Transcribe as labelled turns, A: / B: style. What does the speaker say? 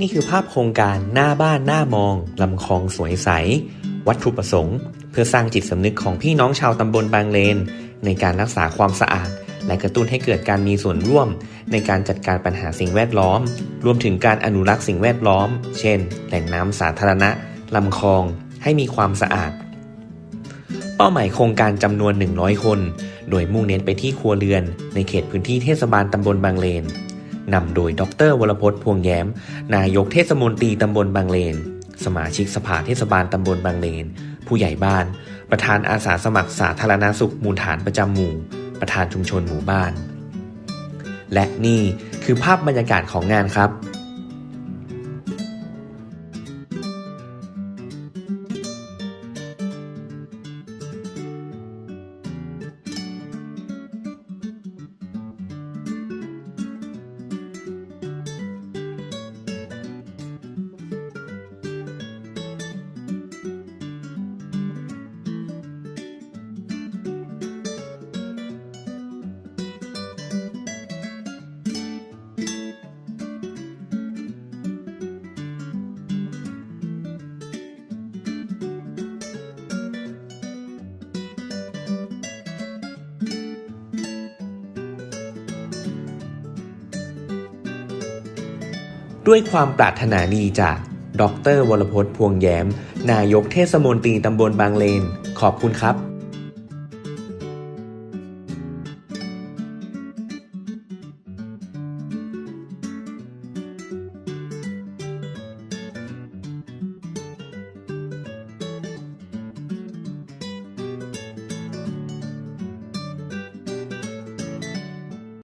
A: นี่คือภาพโครงการหน้าบ้านหน้ามองลำคลองสวยใส วัตถุประสงค์ เพื่อสร้างจิตสำนึกของพี่น้องชาวตำบลบางเลน ในการรักษาความสะอาด และกระตุ้นให้เกิดการมีส่วนร่วม ในการจัดการปัญหาสิ่งแวดล้อม รวมถึงการอนุรักษ์สิ่งแวดล้อม เช่น แหล่งน้ำสาธารณะลำคลองให้มีความสะอาด เป้าหมายโครงการจำนวน 100 คน โดยมุ่งเน้นไปที่ครัวเรือน ในเขตพื้นที่เทศบาลตำบลบางเลน นำโดยดรวรพจน์พวงแย้ม นายกเทศมนตรีตำบลบางเลน สมาชิกสภาเทศบาลตำบลบางเลน ผู้ใหญ่บ้าน ประธานอาสาสมัครสาธารณสุขมูลฐานประจำหมู่ ประธานชุมชนหมู่บ้าน และนี่คือภาพบรรยากาศของงานครับ ด้วยความปรารถนาดีจากดรวรพจน์พวงแย้ม นายกเทศมนตรีตำบลบางเลน ขอบคุณครับ